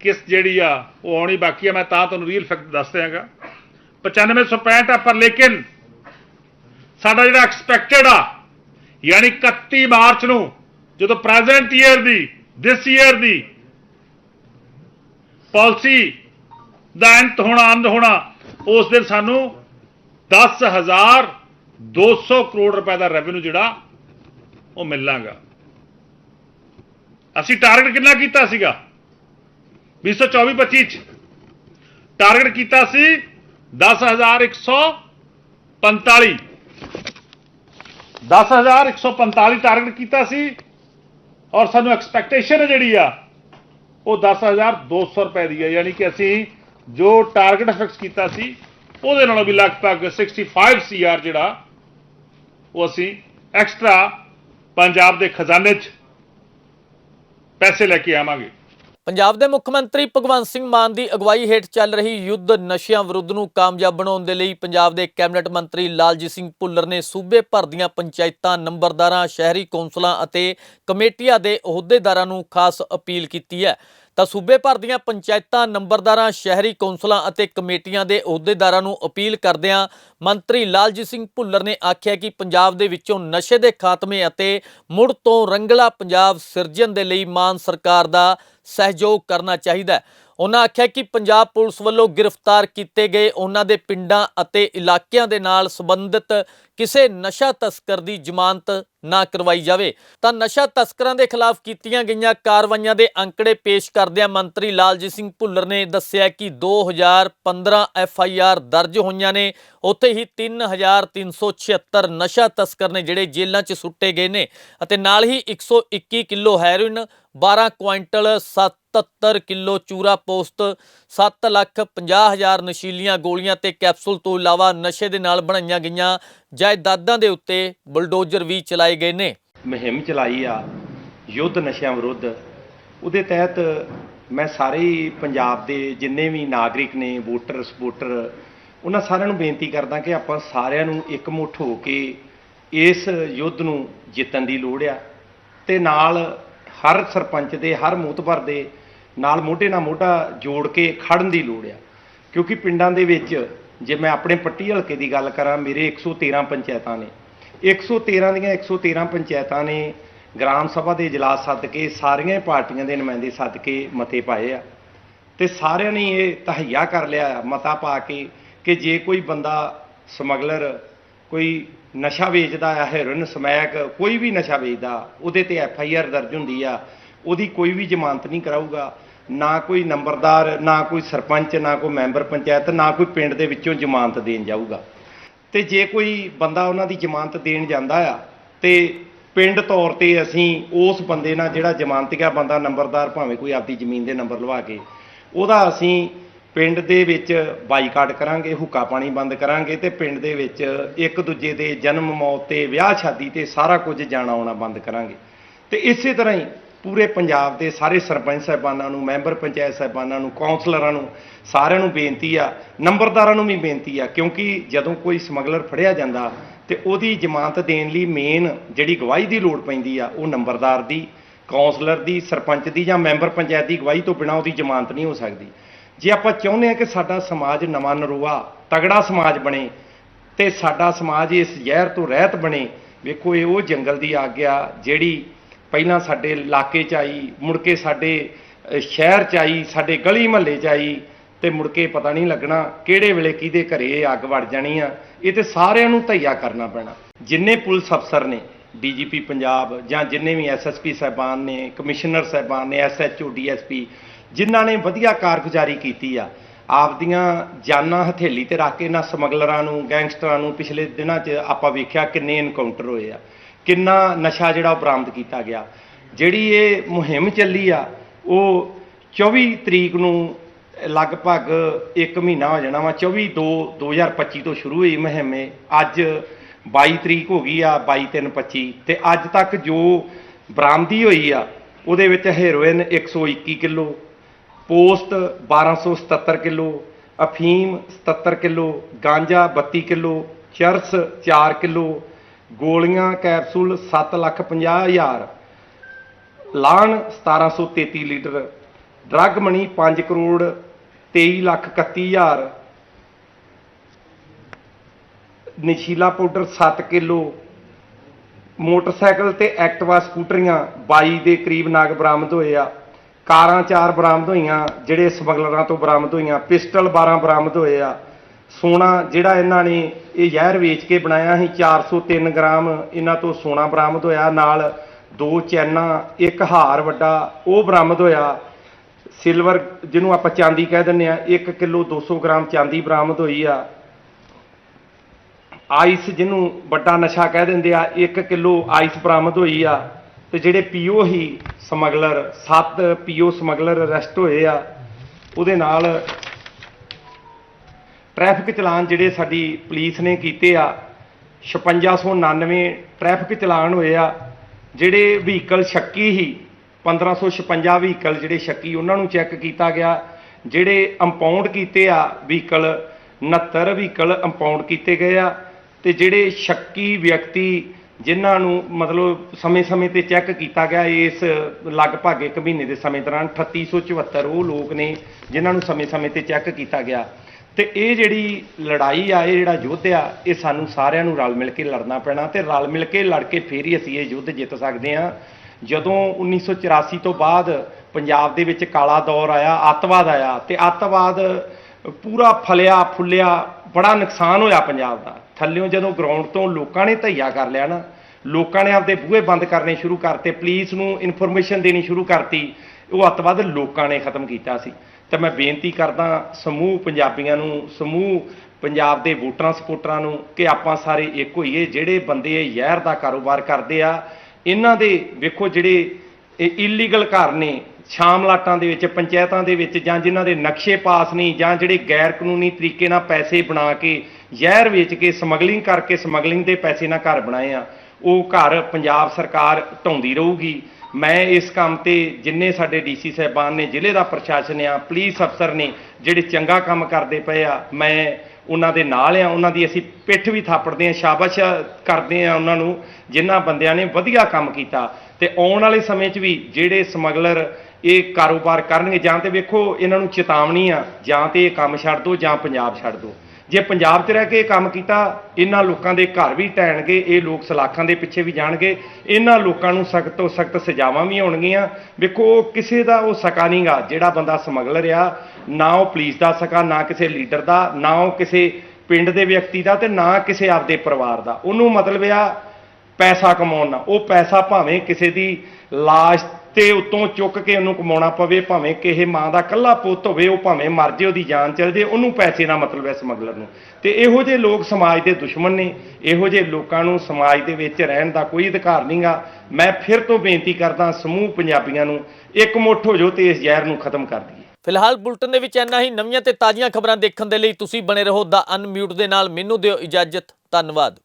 Speaker 9: ਕਿਸ ਜਿਹੜੀ ਆ, ਉਹ ਆਉਣੀ ਬਾਕੀ ਆ, ਮੈਂ ਤਾਂ ਤੁਹਾਨੂੰ ਰੀਅਲ ਫੈਕਟ ਦੱਸ ਦਿਆਂਗਾ। 9565 ਆ, ਪਰ ਲੇਕਿਨ ਸਾਡਾ ਜਿਹੜਾ ਐਕਸਪੈਕਟਡ ਆ, ਯਾਨੀ 31 ਮਾਰਚ ਨੂੰ, ਜਦੋਂ ਪ੍ਰੈਜ਼ੈਂਟ ਈਅਰ ਦੀ ਦਿਸ ਈਅਰ ਦੀ ਪਾਲਿਸੀ ਦਾ ਅੰਤ ਹੋਣਾ ਅੰਤ ਹੋਣਾ, ਉਸ ਦਿਨ ਸਾਨੂੰ 10200 ਕਰੋੜ ਰੁਪਏ ਦਾ ਰੈਵਨਿਊ ਜਿਹੜਾ ਉਹ ਮਿਲਾਂਗਾ। ਅਸੀਂ ਟਾਰਗੇਟ ਕਿੰਨਾ ਕੀਤਾ ਸੀਗਾ? 224 25 ਚ ਟਾਰਗੇਟ ਕੀਤਾ ਸੀ 10145 10145 ਟਾਰਗੇਟ ਕੀਤਾ ਸੀ ਔਰ ਸਾਨੂੰ ਐਕਸਪੈਕਟੇਸ਼ਨ ਜਿਹੜੀ ਆ ਉਹ 10200 ਰੁਪਏ ਦੀ ਹੈ, ਯਾਨੀ ਕਿ ਅਸੀਂ ਜੋ ਟਾਰਗੇਟ ਫਿਕਸ ਕੀਤਾ ਸੀ, ਉਹਦੇ ਨਾਲੋਂ ਵੀ ਲਗਭਗ 65 ਸੀਆਰ ਜਿਹੜਾ, ਉਹ ਅਸੀਂ ਐਕਸਟਰਾ ਪੰਜਾਬ ਦੇ ਖਜ਼ਾਨੇ 'ਚ ਪੈਸੇ ਲੈ ਕੇ ਆਵਾਂਗੇ।
Speaker 1: ਪੰਜਾਬ ਦੇ ਮੁੱਖ ਮੰਤਰੀ ਭਗਵੰਤ ਸਿੰਘ ਮਾਨ ਦੀ ਅਗਵਾਈ ਹੇਠ ਚੱਲ ਰਹੀ ਯੁੱਧ ਨਸ਼ਿਆਂ ਵਿਰੁੱਧ ਨੂੰ ਕਾਮਯਾਬ ਬਣਾਉਣ ਦੇ ਲਈ ਪੰਜਾਬ ਦੇ ਕੈਬਨਿਟ ਮੰਤਰੀ ਲਾਲਜੀਤ ਸਿੰਘ ਭੁੱਲਰ ਨੇ ਸੂਬੇ ਭਰ ਦੀਆਂ ਪੰਚਾਇਤਾਂ, ਨੰਬਰਦਾਰਾਂ, ਸ਼ਹਿਰੀ ਕੌਂਸਲਾਂ ਅਤੇ ਕਮੇਟੀਆਂ ਦੇ ਅਹੁਦੇਦਾਰਾਂ ਨੂੰ ਖਾਸ ਅਪੀਲ ਕੀਤੀ ਹੈ। ਤਾਂ ਸੂਬੇ ਭਰ ਦੀਆਂ ਪੰਚਾਇਤਾਂ, ਨੰਬਰਦਾਰਾਂ, ਸ਼ਹਿਰੀ ਕੌਂਸਲਾਂ ਅਤੇ ਕਮੇਟੀਆਂ ਦੇ ਅਹੁਦੇਦਾਰਾਂ ਨੂੰ ਅਪੀਲ ਕਰਦਿਆਂ ਮੰਤਰੀ ਲਾਲਜੀਤ ਸਿੰਘ ਭੁੱਲਰ ਨੇ ਆਖਿਆ ਕਿ ਪੰਜਾਬ ਦੇ ਵਿੱਚੋਂ ਨਸ਼ੇ ਦੇ ਖਾਤਮੇ ਅਤੇ ਮੁੜ ਤੋਂ ਰੰਗਲਾ ਪੰਜਾਬ ਸਿਰਜਣ ਦੇ ਲਈ ਮਾਨ ਸਰਕਾਰ ਦਾ ਸਹਿਯੋਗ ਕਰਨਾ ਚਾਹੀਦਾ ਹੈ। ਉਹਨਾਂ ਆਖਿਆ ਕਿ ਪੰਜਾਬ ਪੁਲਿਸ ਵੱਲੋਂ ਗ੍ਰਿਫਤਾਰ ਕੀਤੇ ਗਏ ਉਹਨਾਂ ਦੇ ਪਿੰਡਾਂ ਅਤੇ ਇਲਾਕਿਆਂ ਦੇ ਨਾਲ ਸੰਬੰਧਿਤ ਕਿਸੇ ਨਸ਼ਾ ਤਸਕਰ ਦੀ ਜ਼ਮਾਨਤ ਨਾ ਕਰਵਾਈ ਜਾਵੇ। ਤਾਂ ਨਸ਼ਾ ਤਸਕਰਾਂ ਦੇ ਖਿਲਾਫ ਕੀਤੀਆਂ ਗਈਆਂ ਕਾਰਵਾਈਆਂ ਦੇ ਅੰਕੜੇ ਪੇਸ਼ ਕਰਦਿਆਂ ਮੰਤਰੀ ਲਾਲਜੀਤ ਸਿੰਘ ਭੁੱਲਰ ਨੇ ਦੱਸਿਆ ਕਿ 2015 ਐਫ ਆਈ ਆਰ ਦਰਜ ਹੋਈਆਂ ਨੇ। ਉੱਥੇ ਹੀ 3376 ਨਸ਼ਾ ਤਸਕਰ ਨੇ ਜਿਹੜੇ ਜੇਲ੍ਹਾਂ 'ਚ ਸੁੱਟੇ ਗਏ ਨੇ ਅਤੇ ਨਾਲ ਹੀ 121 ਕਿਲੋ ਹੈਰੋਇਨ 12 ਕੁਆਂਟਲ 77 ਕਿਲੋ ਚੂਰਾ ਪੋਸਤ 7 ਲੱਖ 50 ਹਜ਼ਾਰ ਨਸ਼ੀਲੀਆਂ ਗੋਲੀਆਂ ਤੇ ਕੈਪਸੂਲ ਤੋਂ ਇਲਾਵਾ ਨਸ਼ੇ ਦੇ ਨਾਲ ਬਣਾਈਆਂ ਗਈਆਂ ਜਾਇਦਾਦਾਂ ਦੇ ਉੱਤੇ ਬੁਲਡੋਜ਼ਰ ਵੀ ਚਲਾਏ ਗਏ ਨੇ।
Speaker 10: ਮੁਹਿੰਮ ਚਲਾਈ ਆ, ਯੁੱਧ ਨਸ਼ਿਆਂ ਵਿਰੁੱਧ। ਉਹਦੇ ਤਹਿਤ ਮੈਂ ਸਾਰੇ ਹੀ ਪੰਜਾਬ ਦੇ ਜਿੰਨੇ ਵੀ ਨਾਗਰਿਕ ਨੇ, ਵੋਟਰ ਸਪੋਰਟਰ ਉਹਨਾਂ ਸਾਰਿਆਂ ਨੂੰ ਬੇਨਤੀ ਕਰਦਾ ਕਿ ਆਪਾਂ ਸਾਰਿਆਂ ਨੂੰ ਇਕਮੁੱਠ ਹੋ ਕੇ ਇਸ ਯੁੱਧ ਨੂੰ ਜਿੱਤਣ ਦੀ ਲੋੜ ਆ। ਤੇ ਨਾਲ ਹਰ ਸਰਪੰਚ ਦੇ, ਹਰ ਮੋਤਬਰ ਦੇ ਨਾਲ ਮੋਢੇ ਨਾਲ ਮੋਢਾ ਜੋੜ ਕੇ ਖੜਨ ਦੀ ਲੋੜ ਆ। ਕਿਉਂਕਿ ਪਿੰਡਾਂ ਦੇ ਵਿੱਚ ਜੇ ਮੈਂ ਆਪਣੇ ਪੱਟੀ ਹਲਕੇ ਦੀ ਗੱਲ ਕਰਾਂ, ਮੇਰੇ 113 ਪੰਚਾਇਤਾਂ ਨੇ। 113 ਦੀਆਂ 113 ਪੰਚਾਇਤਾਂ ਨੇ ਗ੍ਰਾਮ ਸਭਾ ਦੇ ਇਜਲਾਸ ਸੱਦ ਕੇ ਸਾਰੀਆਂ ਪਾਰਟੀਆਂ ਦੇ ਨੁਮਾਇੰਦੇ ਸੱਦ ਕੇ ਮਤੇ ਪਾਏ ਆ। ਤੇ ਸਾਰਿਆਂ ਨੇ ਇਹ ਤਹਈਆ ਕਰ ਲਿਆ, ਮਤਾ ਪਾ ਕੇ ਕਿ ਜੇ ਕੋਈ ਬੰਦਾ ਸਮਗਲਰ, ਕੋਈ ਨਸ਼ਾ ਵੇਚਦਾ ਆ ਹੈਰੋਇਨ ਸਮੈਕ, ਕੋਈ ਵੀ ਨਸ਼ਾ ਵੇਚਦਾ, ਉਹਦੇ ਤੇ ਐਫ ਆਈ ਆਰ ਦਰਜ ਹੁੰਦੀ ਆ। ਉਹਦੀ ਕੋਈ ਵੀ ਜ਼ਮਾਨਤ ਨਹੀਂ ਕਰਾਊਗਾ। ਨਾ ਕੋਈ ਨੰਬਰਦਾਰ, ਨਾ ਕੋਈ ਸਰਪੰਚ, ਨਾ ਕੋਈ ਮੈਂਬਰ ਪੰਚਾਇਤ, ਨਾ ਕੋਈ ਪਿੰਡ ਦੇ ਵਿੱਚੋਂ ਜ਼ਮਾਨਤ ਦੇਣ ਜਾਊਗਾ। ਤੇ ਜੇ ਕੋਈ ਬੰਦਾ ਉਹਨਾਂ ਦੀ ਜ਼ਮਾਨਤ ਦੇਣ ਜਾਂਦਾ ਆ, ਤੇ ਪਿੰਡ ਤੌਰ ਤੇ ਅਸੀਂ ਉਸ ਬੰਦੇ ਨਾਲ ਜਿਹੜਾ ਜ਼ਮਾਨਤੀਆ ਬੰਦਾ, ਨੰਬਰਦਾਰ ਭਾਵੇਂ ਕੋਈ ਆਪਦੀ ਜ਼ਮੀਨ ਦੇ ਨੰਬਰ ਲਵਾ ਕੇ, ਉਹਦਾ ਅਸੀਂ ਪਿੰਡ ਦੇ ਵਿੱਚ ਬਾਈਕਾਟ ਕਰਾਂਗੇ, ਹੁੱਕਾ ਪਾਣੀ ਬੰਦ ਕਰਾਂਗੇ ਤੇ ਪਿੰਡ ਦੇ ਵਿੱਚ ਇੱਕ ਦੂਜੇ ਦੇ ਜਨਮ ਮੌਤ ਤੇ, ਵਿਆਹ ਸ਼ਾਦੀ ਤੇ ਸਾਰਾ ਕੁਝ ਜਾਣਾ ਆਉਣਾ ਬੰਦ ਕਰਾਂਗੇ। ਤੇ ਇਸੇ ਤਰ੍ਹਾਂ ਹੀ ਪੂਰੇ ਪੰਜਾਬ ਦੇ ਸਾਰੇ ਸਰਪੰਚ ਸਾਹਿਬਾਨਾਂ ਨੂੰ, ਮੈਂਬਰ ਪੰਚਾਇਤ ਸਾਹਿਬਾਨਾਂ ਨੂੰ ਕਾਉਂਸਲਰਾਂ ਨੂੰ, ਸਾਰਿਆਂ ਨੂੰ ਬੇਨਤੀ ਆ, ਨੰਬਰਦਾਰਾਂ ਨੂੰ ਵੀ ਬੇਨਤੀ ਆ, ਕਿਉਂਕਿ ਜਦੋਂ ਕੋਈ ਸਮਗਲਰ ਫੜਿਆ ਜਾਂਦਾ ਤੇ ਉਹਦੀ ਜ਼ਮਾਨਤ ਦੇਣ ਲਈ ਮੇਨ ਜਿਹੜੀ ਗਵਾਹੀ ਦੀ ਲੋੜ ਪੈਂਦੀ ਆ, ਉਹ ਨੰਬਰਦਾਰ ਦੀ ਕਾਉਂਸਲਰ ਦੀ, ਸਰਪੰਚ ਦੀ ਜਾਂ ਮੈਂਬਰ ਪੰਚਾਇਤ ਦੀ ਗਵਾਹੀ ਤੋਂ ਬਿਨਾਂ ਉਹਦੀ ਜ਼ਮਾਨਤ ਨਹੀਂ ਹੋ ਸਕਦੀ। ਜੇ ਆਪਾਂ ਚਾਹੁੰਦੇ ਹਾਂ ਕਿ ਸਾਡਾ ਸਮਾਜ ਨਵਾਂ ਨਰੋਆ, ਤਗੜਾ ਸਮਾਜ ਬਣੇ ਤੇ ਸਾਡਾ ਸਮਾਜ ਇਸ ਜ਼ਹਿਰ ਤੋਂ ਰਹਿਤ ਬਣੇ, ਵੇਖੋ ਇਹ ਉਹ ਜੰਗਲ ਦੀ ਆਗਿਆ ਜਿਹੜੀ ਪਹਿਲਾਂ ਸਾਡੇ ਇਲਾਕੇ 'ਚ ਆਈ, ਮੁੜ ਕੇ ਸਾਡੇ ਸ਼ਹਿਰ 'ਚ ਆਈ, ਸਾਡੇ ਗਲੀ ਮਹੱਲੇ 'ਚ ਆਈ ਤੇ ਮੁੜ ਕੇ ਪਤਾ ਨਹੀਂ ਲੱਗਣਾ ਕਿਹੜੇ ਵੇਲੇ ਕਿਹਦੇ ਘਰੇ ਇਹ ਅੱਗ ਵੜ ਜਾਣੀ ਆ। ਇਹ ਤੇ ਸਾਰਿਆਂ ਨੂੰ ਧਈਆ ਕਰਨਾ ਪੈਣਾ। ਜਿੰਨੇ ਪੁਲਿਸ ਅਫਸਰ ਨੇ, ਡੀਜੀਪੀ ਪੰਜਾਬ ਜਾਂ ਜਿੰਨੇ ਵੀ ਐਸਐਸਪੀ ਸਾਹਿਬਾਨ ਨੇ, ਕਮਿਸ਼ਨਰ ਸਾਹਿਬਾਨ ਨੇ, ਐਸਐਚਓ, ਡੀਐਸਪੀ, ਜਿਨ੍ਹਾਂ ਨੇ ਵਧੀਆ ਕਾਰਗੁਜ਼ਾਰੀ ਕੀਤੀ ਆ, ਆਪਦੀਆਂ ਜਾਨਾਂ ਹਥੇਲੀ ਤੇ ਰੱਖ ਕੇ ਨਾ ਸਮਗਲਰਾਂ ਨੂੰ, ਗੈਂਗਸਟਰਾਂ ਨੂੰ ਪਿਛਲੇ ਦਿਨਾਂ 'ਚ ਆਪਾਂ ਵੇਖਿਆ ਕਿੰਨੇ ਐਨਕਾਊਂਟਰ ਹੋਏ ਆ। ਕਿੰਨਾ ਨਸ਼ਾ ਜਿਹੜਾ ਉਹ ਬਰਾਮਦ ਕੀਤਾ ਗਿਆ। ਜਿਹੜੀ ਇਹ ਮੁਹਿੰਮ ਚੱਲੀ ਆ, ਉਹ 24 ਤਰੀਕ ਨੂੰ ਲਗਭਗ 1 ਮਹੀਨਾ ਹੋ ਜਾਣਾ ਵਾ। 24 2 2025 ਤੋਂ ਸ਼ੁਰੂ ਹੋਈ ਮੁਹਿੰਮ ਇਹ। ਅੱਜ 22 ਤਰੀਕ ਹੋ ਗਈ ਆ 22 3 25 ਤੇ ਅੱਜ ਤੱਕ ਜੋ ਬਰਾਮਦੀ ਹੋਈ ਆ, ਉਹਦੇ ਵਿੱਚ ਹੈਰੋਇਨ 121 ਕਿਲੋ, ਪੋਸਟ 1277 ਕਿਲੋ, ਅਫੀਮ 77 ਕਿਲੋ, ਗਾਂਜਾ 32 ਕਿਲੋ, ਚਰਸ 4 ਕਿਲੋ ਗੋਲੀਆਂ ਕੈਪਸੂਲ 7 ਲੱਖ 50 ਹਜ਼ਾਰ। ਲਾਣ 1733 litre. Drug money 5 crore 23 lakh 31 ਹਜ਼ਾਰ। ਨਸ਼ੀਲਾ ਪਾਊਡਰ 7 ਕਿਲੋ। ਮੋਟਰਸਾਈਕਲ ਤੇ ਐਕਟਿਵਾ ਸਕੂਟਰੀਆਂ 22 ਦੇ ਕਰੀਬ ਨਾਗ ਬਰਾਮਦ ਹੋਏ ਆ। ਕਾਰਾਂ ਚਾਰ ਬਰਾਮਦ ਹੋਈਆਂ, ਜਿਹੜੇ ਸਮਗਲਰਾਂ ਤੋਂ ਬਰਾਮਦ ਹੋਈਆਂ। ਪਿਸਟਲ 12 ਬਰਾਮਦ ਹੋਏ ਆ। ਸੋਨਾ ਜਿਹੜਾ ਇਹਨਾਂ ਨੇ ਇਹ ਜ਼ਹਿਰ ਵੇਚ ਕੇ ਬਣਾਇਆ ਸੀ 403 ਗ੍ਰਾਮ ਇਹਨਾਂ ਤੋਂ ਸੋਨਾ ਬਰਾਮਦ ਹੋਇਆ, ਨਾਲ ਦੋ ਚੈਨਾਂ, ਇੱਕ ਹਾਰ ਵੱਡਾ, ਉਹ ਬਰਾਮਦ ਹੋਇਆ। ਸਿਲਵਰ ਜਿਹਨੂੰ ਆਪਾਂ ਚਾਂਦੀ ਕਹਿ ਦਿੰਦੇ ਆ 1 ਕਿਲੋ 200 ਗ੍ਰਾਮ ਚਾਂਦੀ ਬਰਾਮਦ ਹੋਈ ਆ। ਆਈਸ ਜਿਹਨੂੰ ਵੱਡਾ ਨਸ਼ਾ ਕਹਿ ਦਿੰਦੇ ਆ 1 ਕਿਲੋ ਆਈਸ ਬਰਾਮਦ ਹੋਈ ਆ। ਤੇ ਜਿਹੜੇ ਪੀਓ ਹੀ ਸਮਗਲਰ 7 ਪੀਓ ਸਮਗਲਰ ਅਰੈਸਟ ਹੋਏ ਆ, ਉਹਦੇ ਨਾਲ ਟ੍ਰੈਫਿਕ ਚਲਾਨ ਜਿਹੜੇ ਸਾਡੀ ਪੁਲਿਸ ਨੇ ਕੀਤੇ ਆ 5699 ਟ੍ਰੈਫਿਕ ਚਲਾਨ ਹੋਏ ਆ, ਜਿਹੜੇ ਵਹੀਕਲ ਸ਼ੱਕੀ ਹੀ 1556 ਵਹੀਕਲ ਜਿਹੜੇ ਸ਼ੱਕੀ ਉਹਨਾਂ ਨੂੰ ਚੈੱਕ ਕੀਤਾ ਗਿਆ, ਜਿਹੜੇ ਇੰਪਾਊਂਡ ਕੀਤੇ ਆ ਵਹੀਕਲ 69 ਵਹੀਕਲ ਇੰਪਾਊਂਡ ਕੀਤੇ ਗਏ ਆ ਤੇ ਜਿਹੜੇ ਸ਼ੱਕੀ ਵਿਅਕਤੀ ਜਿਨ੍ਹਾਂ ਨੂੰ ਮਤਲਬ ਸਮੇਂ-ਸਮੇਂ ਤੇ ਚੈੱਕ ਕੀਤਾ ਗਿਆ ਇਸ ਲਗਭਗ 1 ਮਹੀਨੇ ਦੇ ਸਮੇਂ ਦੌਰਾਨ 3874 ਉਹ ਲੋਕ ਨੇ ਜਿਨ੍ਹਾਂ ਨੂੰ ਸਮੇਂ-ਸਮੇਂ ਤੇ ਚੈੱਕ ਕੀਤਾ ਗਿਆ। ਤੇ ਇਹ ਜਿਹੜੀ ਲੜਾਈ ਆ, ਇਹ ਜਿਹੜਾ ਯੁੱਧ ਆ, ਇਹ ਸਾਨੂੰ ਸਾਰਿਆਂ ਨੂੰ ਰਲ ਮਿਲ ਕੇ ਲੜਨਾ ਪੈਣਾ ਤੇ ਰਲ ਮਿਲ ਕੇ ਲੜ ਕੇ ਫੇਰ ਹੀ ਅਸੀਂ ਇਹ ਯੁੱਧ ਜਿੱਤ ਸਕਦੇ ਹਾਂ। ਜਦੋਂ 1984 ਤੋਂ ਬਾਅਦ ਪੰਜਾਬ ਦੇ ਵਿੱਚ ਕਾਲਾ ਦੌਰ ਆਇਆ, ਅੱਤਵਾਦ ਆਇਆ ਤੇ ਅੱਤਵਾਦ ਪੂਰਾ ਫਲਿਆ, ਫੁੱਲਿਆ, ਬੜਾ ਨੁਕਸਾਨ ਹੋਇਆ ਪੰਜਾਬ ਦਾ। ਥੱਲਿਓਂ ਜਦੋਂ ਗਰਾਊਂਡ ਤੋਂ ਲੋਕਾਂ ਨੇ ਧਈਆ ਕਰ ਲਿਆ ਨਾ, ਲੋਕਾਂ ਨੇ ਆਪਦੇ ਬੂਹੇ ਬੰਦ ਕਰਨੇ ਸ਼ੁਰੂ ਕਰਤੇ ਪੁਲਿਸ ਨੂੰ ਇਨਫੋਰਮੇਸ਼ਨ ਦੇਣੀ ਸ਼ੁਰੂ ਕਰਤੀ, ਉਹ ਅੱਤਵਾਦ ਲੋਕਾਂ ਨੇ ਖਤਮ ਕੀਤਾ ਸੀ। ਤਾਂ ਮੈਂ ਬੇਨਤੀ ਕਰਦਾ ਸਮੂਹ ਪੰਜਾਬੀਆਂ ਨੂੰ, ਸਮੂਹ ਪੰਜਾਬ ਦੇ ਵੋਟਰਾਂ ਸਪੋਰਟਰਾਂ ਨੂੰ ਕਿ ਆਪਾਂ ਸਾਰੇ ਇੱਕ ਹੋਈਏ, ਜਿਹੜੇ ਬੰਦੇ ਇਹ ਜ਼ਹਿਰ ਦਾ ਕਾਰੋਬਾਰ ਕਰਦੇ ਆ, ਇਹਨਾਂ ਦੇ ਵੇਖੋ ਜਿਹੜੇ ਇਹ ਇਲੀਗਲ ਘਰ ਨੇ ਸ਼ਾਮਲਾਟਾਂ ਦੇ ਵਿੱਚ, ਪੰਚਾਇਤਾਂ ਦੇ ਵਿੱਚ, ਜਾਂ ਜਿਨ੍ਹਾਂ ਦੇ ਨਕਸ਼ੇ ਪਾਸ ਨਹੀਂ, ਜਾਂ ਜਿਹੜੇ ਗੈਰ ਕਾਨੂੰਨੀ ਤਰੀਕੇ ਨਾਲ ਪੈਸੇ ਬਣਾ ਕੇ, ਜ਼ਹਿਰ ਵੇਚ ਕੇ, ਸਮਗਲਿੰਗ ਕਰਕੇ, ਸਮਗਲਿੰਗ ਦੇ ਪੈਸੇ ਨਾਲ ਘਰ ਬਣਾਏ ਆ, ਉਹ ਘਰ ਪੰਜਾਬ ਸਰਕਾਰ ਢਾਉਂਦੀ ਰਹੂਗੀ। ਮੈਂ ਇਸ ਕੰਮ ਤੇ ਜਿੰਨੇ ਸਾਡੇ ਡੀਸੀ ਸਾਹਿਬਾਨ ਨੇ, ਜ਼ਿਲ੍ਹੇ ਦਾ ਪ੍ਰਸ਼ਾਸਨ ਆ, ਪੁਲਿਸ ਅਫਸਰ ਨੇ, ਜਿਹੜੇ ਚੰਗਾ ਕੰਮ ਕਰਦੇ ਪਏ ਆ, ਮੈਂ ਉਹਨਾਂ ਦੇ ਨਾਲ ਆ, ਉਹਨਾਂ ਦੀ ਅਸੀਂ ਪਿੱਠ ਵੀ ਥਾਪੜਦੇ ਆ, ਸ਼ਾਬਾਸ਼ ਕਰਦੇ ਆ ਉਹਨਾਂ ਨੂੰ ਜਿਨ੍ਹਾਂ ਬੰਦਿਆਂ ਨੇ ਵਧੀਆ ਕੰਮ ਕੀਤਾ। ਤੇ ਆਉਣ ਵਾਲੇ ਸਮੇਂ 'ਚ ਵੀ ਜਿਹੜੇ ਸਮਗਲਰ ਇਹ ਕਾਰੋਬਾਰ ਕਰਨਗੇ, ਜਾਂ ਤੇ ਵੇਖੋ, ਇਹਨਾਂ ਨੂੰ ਚੇਤਾਵਨੀ ਆ, ਜਾਂ ਤੇ ਇਹ ਕੰਮ ਛੱਡ ਦਿਓ ਜਾਂ ਪੰਜਾਬ ਛੱਡ ਦਿਓ ਜੇ ਪੰਜਾਬ 'ਚ ਰਹਿ ਕੇ ਇਹ ਕੰਮ ਕੀਤਾ, ਇਹਨਾਂ ਲੋਕਾਂ ਦੇ ਘਰ ਵੀ ਢਹਿਣਗੇ ਇਹ ਲੋਕ ਸਲਾਖਾਂ ਦੇ ਪਿੱਛੇ ਵੀ ਜਾਣਗੇ, ਇਹਨਾਂ ਲੋਕਾਂ ਨੂੰ ਸਖਤ ਤੋਂ ਸਖਤ ਸਜ਼ਾਵਾਂ ਵੀ ਹੋਣਗੀਆਂ ਵੇਖੋ, ਉਹ ਕਿਸੇ ਦਾ ਉਹ ਸਕਾ ਨਹੀਂਗਾ ਜਿਹੜਾ ਬੰਦਾ ਸਮਗਲਰ ਆ, ਨਾ ਉਹ ਪੁਲਿਸ ਦਾ ਸਕਾ, ਨਾ ਕਿਸੇ ਲੀਡਰ ਦਾ, ਨਾ ਉਹ ਕਿਸੇ ਪਿੰਡ ਦੇ ਵਿਅਕਤੀ ਦਾ ਤੇ ਨਾ ਕਿਸੇ ਆਪਦੇ ਪਰਿਵਾਰ ਦਾ। ਉਹਨੂੰ ਮਤਲਬ ਆ ਪੈਸਾ ਕਮਾਉਣ ਦਾ ਉਹ ਪੈਸਾ ਭਾਵੇਂ ਕਿਸੇ ਦੀ ਲਾਸ਼ ਤੇ ਉਤੋਂ ਚੁੱਕ ਕੇ ਉਹਨੂੰ ਕਮਾਉਣਾ ਪਵੇ, ਭਾਵੇਂ ਕਿਸੇ ਮਾਂ ਦਾ ਕੱਲਾ ਪੁੱਤ ਹੋਵੇ, ਉਹ ਭਾਵੇਂ ਮਰ ਜੇ, ਉਹਦੀ ਜਾਨ ਚਲ ਜੇ, ਉਹਨੂੰ ਪੈਸੇ ਦਾ ਮਤਲਬ ਹੈ ਸਮਗਲਰ ਨੂੰ। ਤੇ ਇਹੋ ਜਿਹੇ ਲੋਕ ਸਮਾਜ ਦੇ ਦੁਸ਼ਮਣ ਨੇ, ਇਹੋ ਜਿਹੇ ਲੋਕਾਂ ਨੂੰ ਸਮਾਜ ਦੇ ਵਿੱਚ ਰਹਿਣ ਦਾ ਕੋਈ ਅਧਿਕਾਰ ਨਹੀਂਗਾ। ਮੈਂ ਫਿਰ ਤੋਂ ਬੇਨਤੀ ਕਰਦਾ ਸਮੂਹ ਪੰਜਾਬੀਆਂ ਨੂੰ, ਇੱਕ ਮੁੱਠ ਹੋ ਜਾਓ ਤੇ ਇਸ ਜ਼ਹਿਰ ਨੂੰ ਖਤਮ ਕਰ ਦਈਏ।
Speaker 1: ਫਿਲਹਾਲ ਬੁਲਟਨ ਦੇ ਵਿੱਚ ਇੰਨਾ ਹੀ। ਨਵੀਆਂ ਤੇ ਤਾਜ਼ੀਆਂ ਖਬਰਾਂ ਦੇਖਣ ਦੇ ਲਈ ਤੁਸੀਂ ਬਣੇ ਰਹੋ ਦਾ ਅਨਮਿਊਟ ਦੇ ਨਾਲ। ਮੈਨੂੰ ਦਿਓ ਇਜਾਜ਼ਤ। ਧੰਨਵਾਦ।